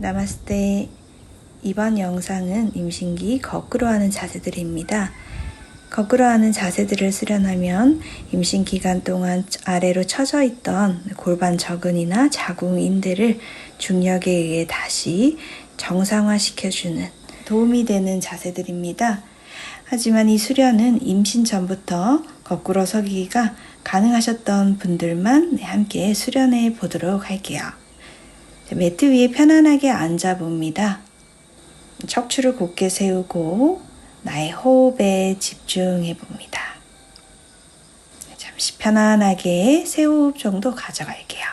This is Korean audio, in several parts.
나마스테. 이번 영상은 임신기 거꾸로 하는 자세들입니다. 거꾸로 하는 자세들을 수련하면 임신 기간 동안 아래로 처져 있던 골반 저근이나 자궁 인대를 중력에 의해 다시 정상화시켜주는 도움이 되는 자세들입니다. 하지만 이 수련은 임신 전부터 거꾸로 서기가 가능하셨던 분들만 함께 수련해 보도록 할게요. 매트 위에 편안하게 앉아 봅니다. 척추를 곧게 세우고 나의 호흡에 집중해 봅니다. 잠시 편안하게 세 호흡 정도 가져갈게요.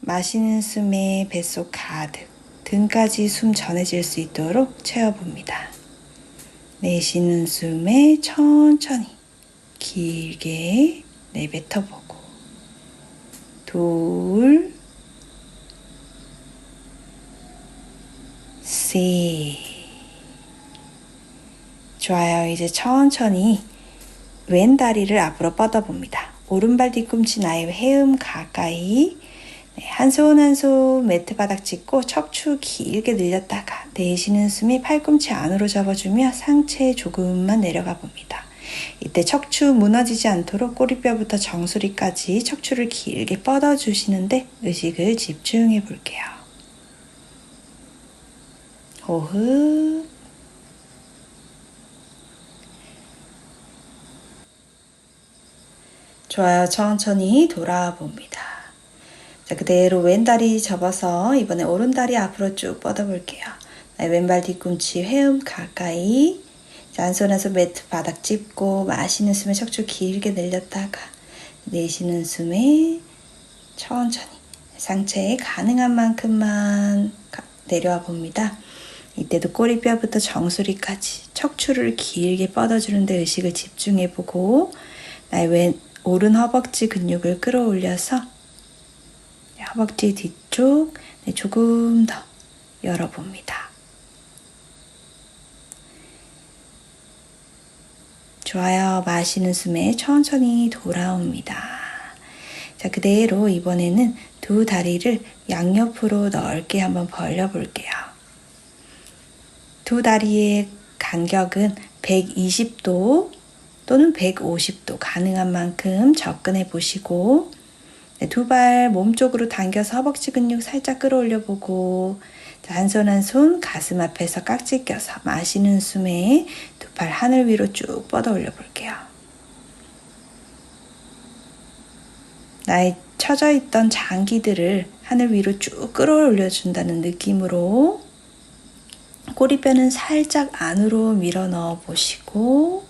마시는 숨에 뱃속 가득, 등까지 숨 전해질 수 있도록 채워봅니다. 내쉬는 숨에 천천히 길게 내뱉어보고 둘, 셋 좋아요. 이제 천천히 왼 다리를 앞으로 뻗어봅니다. 오른발 뒤꿈치 나의 해음 가까이 네, 한손 한 손 매트 바닥 짚고 척추 길게 늘렸다가 내쉬는 숨이 팔꿈치 안으로 접어주며 상체 조금만 내려가 봅니다. 이때 척추 무너지지 않도록 꼬리뼈부터 정수리까지 척추를 길게 뻗어주시는데 의식을 집중해 볼게요. 호흡 좋아요. 천천히 돌아와 봅니다. 자, 그대로 왼다리 접어서 이번에 오른다리 앞으로 쭉 뻗어볼게요. 왼발 뒤꿈치 회음 가까이. 자, 한손에서 매트 바닥 짚고 마시는 숨에 척추 길게 늘렸다가 내쉬는 숨에 천천히 상체에 가능한 만큼만 내려와 봅니다. 이때도 꼬리뼈부터 정수리까지 척추를 길게 뻗어주는데 의식을 집중해보고 나의 왼 오른 허벅지 근육을 끌어올려서 허벅지 뒤쪽 네, 조금 더 열어봅니다. 좋아요. 마시는 숨에 천천히 돌아옵니다. 자, 그대로 이번에는 두 다리를 양옆으로 넓게 한번 벌려볼게요. 두 다리의 간격은 120도 또는 150도 가능한 만큼 접근해 보시고 네, 두발 몸쪽으로 당겨서 허벅지 근육 살짝 끌어올려 보고 한 손 한 손 가슴 앞에서 깍지 껴서 마시는 숨에 두 팔 하늘 위로 쭉 뻗어 올려 볼게요. 나의 처져 있던 장기들을 하늘 위로 쭉 끌어올려 준다는 느낌으로 꼬리뼈는 살짝 안으로 밀어 넣어 보시고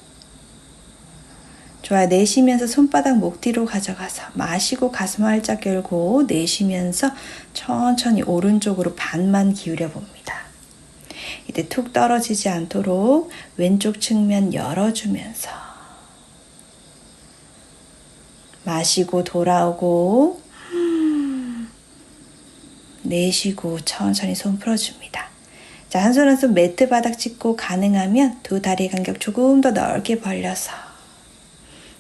좋아요. 내쉬면서 손바닥 목 뒤로 가져가서 마시고 가슴 활짝 열고 내쉬면서 천천히 오른쪽으로 반만 기울여 봅니다. 이때 툭 떨어지지 않도록 왼쪽 측면 열어주면서 마시고 돌아오고 내쉬고 천천히 손 풀어줍니다. 자, 한 손 한 손 매트 바닥 짚고 가능하면 두 다리 간격 조금 더 넓게 벌려서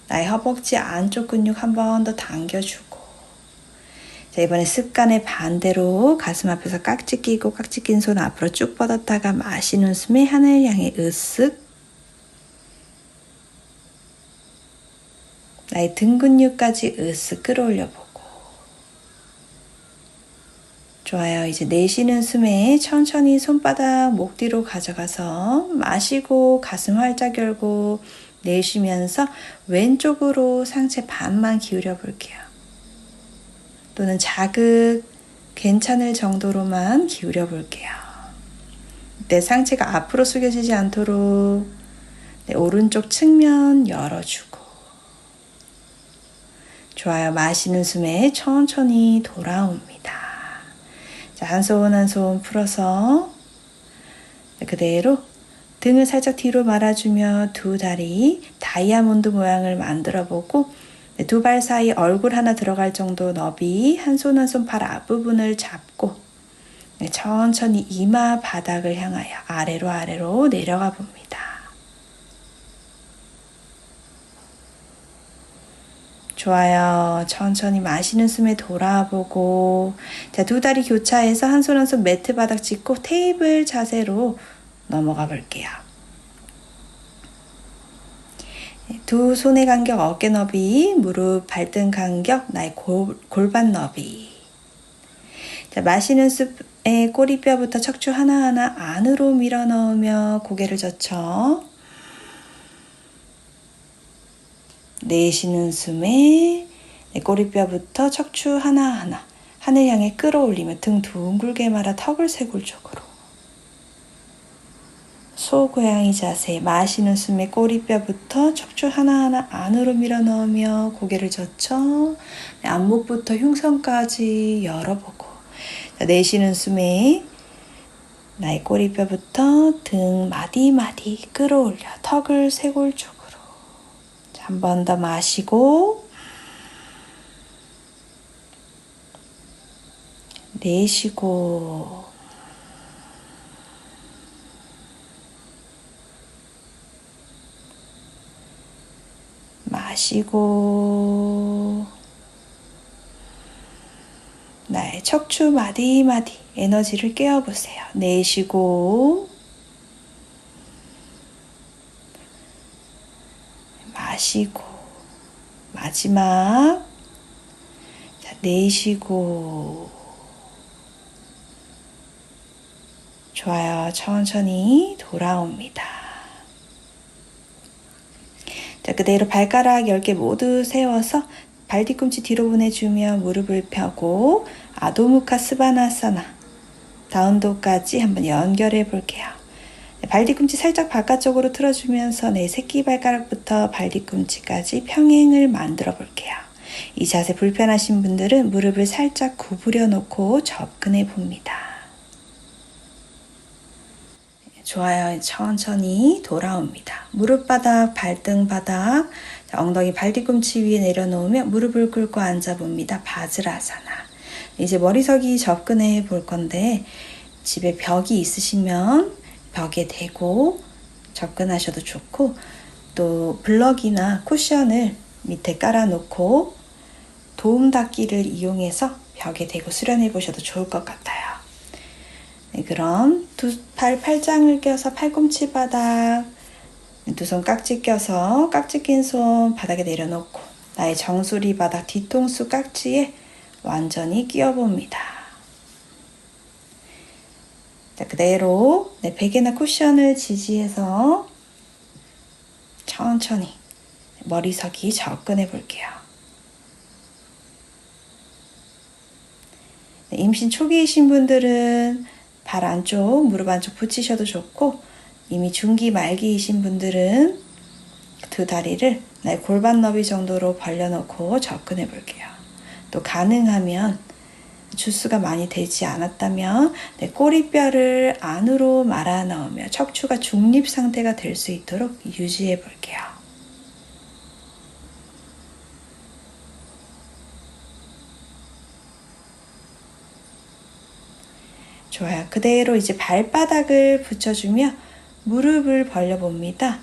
나의 허벅지 안쪽 근육 한 번 더 당겨주고 자 이번에 습관의 반대로 가슴 앞에서 깍지 끼고 깍지 낀 손 앞으로 쭉 뻗었다가 마시는 숨에 하늘 향해 으쓱. 나의 등 근육까지 으쓱 끌어올려 보고 좋아요. 이제 내쉬는 숨에 천천히 손바닥 목 뒤로 가져가서 마시고 가슴 활짝 열고 내쉬면서 왼쪽으로 상체 반만 기울여 볼게요. 또는 자극 괜찮을 정도로만 기울여 볼게요. 내 상체가 앞으로 숙여지지 않도록 내 오른쪽 측면 열어주고 좋아요. 마시는 숨에 천천히 돌아옵니다. 자, 한손한손 풀어서 그대로 등을 살짝 뒤로 말아주며 두 다리 다이아몬드 모양을 만들어 보고 네, 두발 사이 얼굴 하나 들어갈 정도 너비 한 손 한손발 앞부분을 잡고 네, 천천히 이마 바닥을 향하여 아래로 아래로 내려가 봅니다. 좋아요. 천천히 마시는 숨에 돌아보고 자, 두 다리 교차해서 한 손 한 손 매트 바닥 짚고 테이블 자세로 넘어가 볼게요. 두 손의 간격 어깨 너비, 무릎 발등 간격 나의 골, 골반 너비. 자, 마시는 숲에 꼬리뼈부터 척추 하나하나 안으로 밀어 넣으며 고개를 젖혀. 내쉬는 숨에 내 꼬리뼈부터 척추 하나하나 하늘 향해 끌어올리며 등 둥글게 말아 턱을 세골 쪽으로. 소고양이 자세 마시는 숨에 꼬리뼈부터 척추 하나하나 안으로 밀어 넣으며 고개를 젖혀 안목부터 흉선까지 열어보고 내쉬는 숨에 나의 꼬리뼈부터 등 마디마디 끌어올려 턱을 세골 쪽으로 한 번 더 마시고 내쉬고 마시고 나의 척추 마디마디 에너지를 깨워보세요. 내쉬고 마시고 마지막 자, 내쉬고 좋아요. 천천히 돌아옵니다. 자, 그대로 발가락 10개 모두 세워서 발 뒤꿈치 뒤로 보내주며 무릎을 펴고 아도무카 스바나사나 다운도까지 한번 연결해 볼게요. 네, 발 뒤꿈치 살짝 바깥쪽으로 틀어주면서 내 새끼 발가락부터 발 뒤꿈치까지 평행을 만들어 볼게요. 이 자세 불편하신 분들은 무릎을 살짝 구부려 놓고 접근해 봅니다. 좋아요. 천천히 돌아옵니다. 무릎 바닥, 발등 바닥, 엉덩이 발 뒤꿈치 위에 내려놓으며 무릎을 꿇고 앉아봅니다. 바즈라사나. 이제 머리석이 접근해 볼 건데 집에 벽이 있으시면 벽에 대고 접근하셔도 좋고 또 블럭이나 쿠션을 밑에 깔아놓고 도움 닫기를 이용해서 벽에 대고 수련해 보셔도 좋을 것 같아요. 네, 그럼 두 팔 팔짱을 껴서 팔꿈치 바닥, 두 손 깍지 껴서 깍지 낀 손 바닥에 내려놓고 나의 정수리 바닥 뒤통수 깍지에 완전히 끼워봅니다. 자, 그대로 내 베개나 쿠션을 지지해서 천천히 머리석이 접근해 볼게요. 네, 임신 초기이신 분들은 발 안쪽, 무릎 안쪽 붙이셔도 좋고 이미 중기 말기이신 분들은 두 다리를 나의 골반 너비 정도로 벌려놓고 접근해 볼게요. 또 가능하면 주스가 많이 되지 않았다면 내 꼬리뼈를 안으로 말아 넣으며 척추가 중립 상태가 될 수 있도록 유지해 볼게요. 좋아요. 그대로 이제 발바닥을 붙여주며 무릎을 벌려봅니다.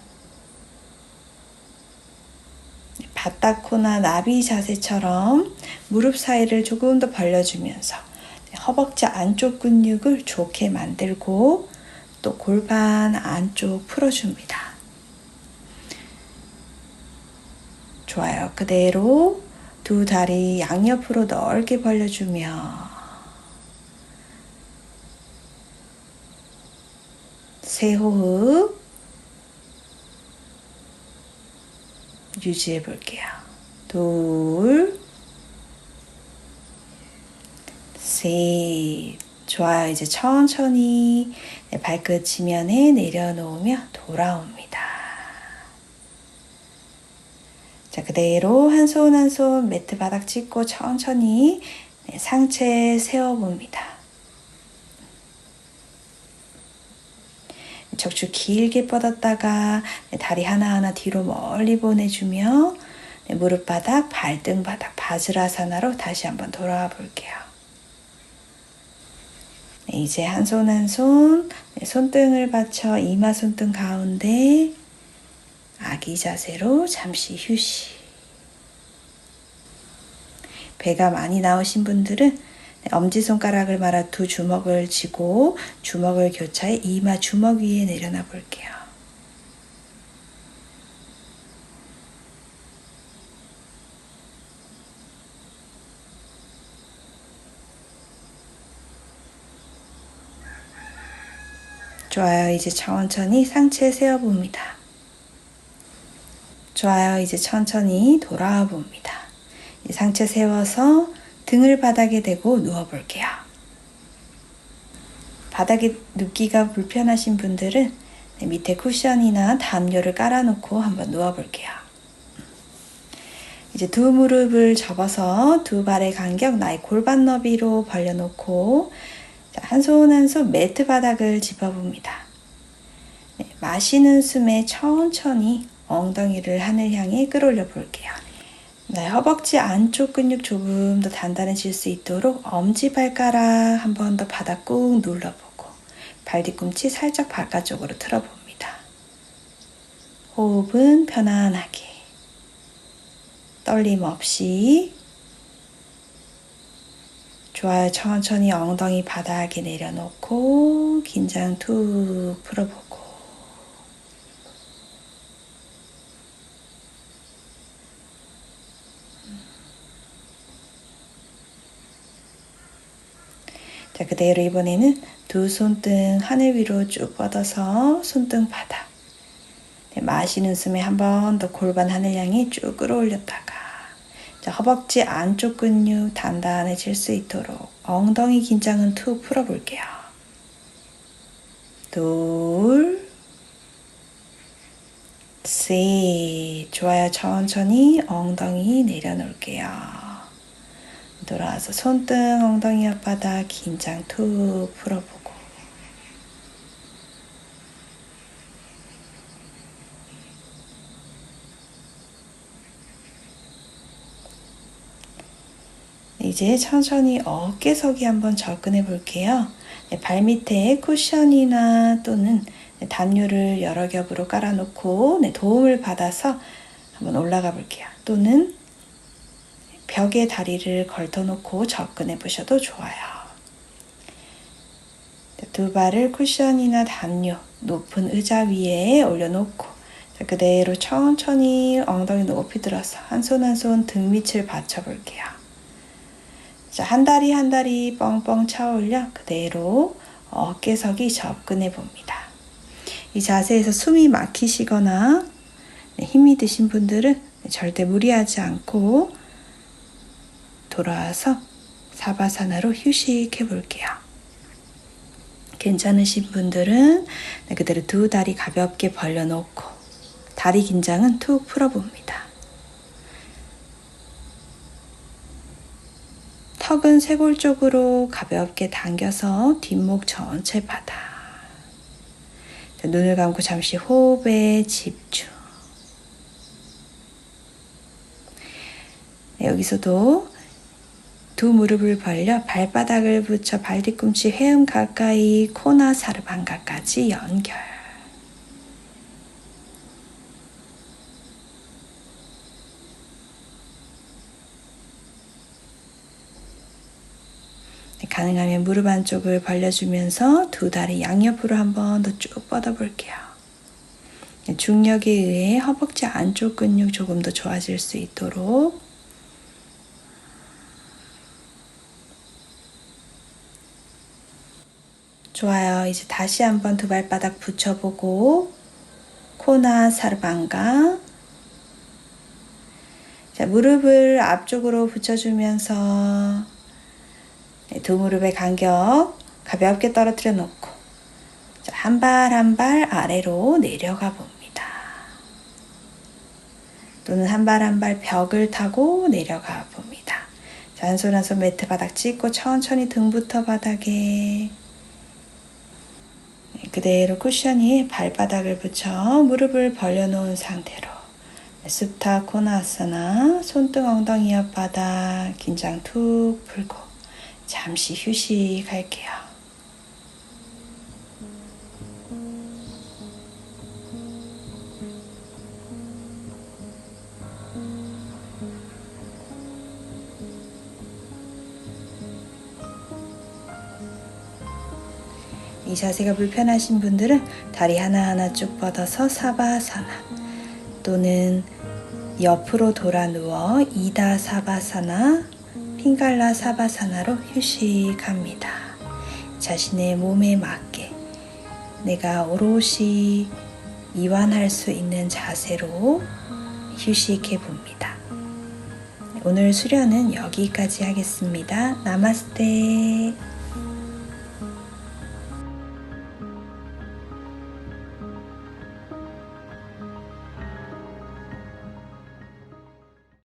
바닥코나 나비 자세처럼 무릎 사이를 조금 더 벌려주면서 허벅지 안쪽 근육을 좋게 만들고 또 골반 안쪽 풀어줍니다. 좋아요. 그대로 두 다리 양옆으로 넓게 벌려주며 세 호흡 유지해 볼게요. 둘, 셋. 좋아요. 이제 천천히 발끝 지면에 내려놓으며 돌아옵니다. 자, 그대로 한 손 한 손 매트 바닥 짚고 천천히 상체 세워봅니다. 척추 길게 뻗었다가 다리 하나하나 뒤로 멀리 보내주며 무릎 바닥, 발등 바닥, 바즈라사나로 다시 한번 돌아와 볼게요. 이제 한 손 한 손, 손등을 받쳐 이마 손등 가운데 아기 자세로 잠시 휴식. 배가 많이 나오신 분들은 네, 엄지손가락을 말아 두 주먹을 쥐고 주먹을 교차해 이마 주먹 위에 내려놔 볼게요. 좋아요. 이제 천천히 상체 세워봅니다. 좋아요. 이제 천천히 돌아와 봅니다. 상체 세워서 등을 바닥에 대고 누워볼게요. 바닥에 눕기가 불편하신 분들은 밑에 쿠션이나 담요를 깔아놓고 한번 누워볼게요. 이제 두 무릎을 접어서 두 발의 간격 나의 골반 너비로 벌려놓고 한 손 한 손 매트 바닥을 짚어봅니다. 네, 마시는 숨에 천천히 엉덩이를 하늘 향해 끌어올려 볼게요. 네, 허벅지 안쪽 근육 조금 더 단단해질 수 있도록 엄지발가락 한 번 더 바닥 꾹 눌러보고 발 뒤꿈치 살짝 바깥쪽으로 틀어봅니다. 호흡은 편안하게 떨림 없이 좋아요. 천천히 엉덩이 바닥에 내려놓고 긴장 툭 풀어보고 자, 그대로 이번에는 두 손등 하늘 위로 쭉 뻗어서 손등 바닥. 네, 마시는 숨에 한 번 더 골반 하늘 향해 쭉 끌어올렸다가 자, 허벅지 안쪽 근육 단단해질 수 있도록 엉덩이 긴장은 툭 풀어볼게요. 둘, 셋. 좋아요. 천천히 엉덩이 내려놓을게요. 돌아와서 손등, 엉덩이 앞바닥 긴장 툭 풀어보고 이제 천천히 어깨석이 한번 접근해 볼게요. 네, 발 밑에 쿠션이나 또는 담요를 여러 겹으로 깔아놓고 네, 도움을 받아서 한번 올라가 볼게요. 또는 벽에 다리를 걸터놓고 접근해 보셔도 좋아요. 두 발을 쿠션이나 담요, 높은 의자 위에 올려놓고 그대로 천천히 엉덩이 높이 들어서 한 손 한 손 등 밑을 받쳐볼게요. 자, 한 다리 한 다리 뻥뻥 차올려 그대로 어깨석이 접근해 봅니다. 이 자세에서 숨이 막히시거나 네, 힘이 드신 분들은 절대 무리하지 않고 돌아와서 사바사나로 휴식해 볼게요. 괜찮으신 분들은 네, 그대로 두 다리 가볍게 벌려놓고 다리 긴장은 툭 풀어봅니다. 턱은 쇄골 쪽으로 가볍게 당겨서 뒷목 전체 바다. 눈을 감고 잠시 호흡에 집중. 네, 여기서도 두 무릎을 벌려 발바닥을 붙여 발 뒤꿈치 회음 가까이 코나 사르방가까지 연결. 네, 가능하면 무릎 안쪽을 벌려주면서 두 다리 양옆으로 한 번 더 쭉 뻗어볼게요. 네, 중력에 의해 허벅지 안쪽 근육 조금 더 좋아질 수 있도록 좋아요. 이제 다시 한번 두 발바닥 붙여보고 코나 사르방가 자, 무릎을 앞쪽으로 붙여주면서 네, 두 무릎의 간격 가볍게 떨어뜨려 놓고 한 발 한 발 아래로 내려가 봅니다. 또는 한 발 한 발 벽을 타고 내려가 봅니다. 한손 한 손 매트 바닥 찍고 천천히 등부터 바닥에 그대로 쿠션 위에 발바닥을 붙여 무릎을 벌려놓은 상태로 수타 코나아사나 손등 엉덩이 옆바닥 긴장 툭 풀고 잠시 휴식할게요. 자세가 불편하신 분들은 다리 하나하나 쭉 뻗어서 사바사나 또는 옆으로 돌아 누워 이다 사바사나 핑갈라 사바사나로 휴식합니다. 자신의 몸에 맞게 내가 오롯이 이완할 수 있는 자세로 휴식해 봅니다. 오늘 수련은 여기까지 하겠습니다. 나마스테.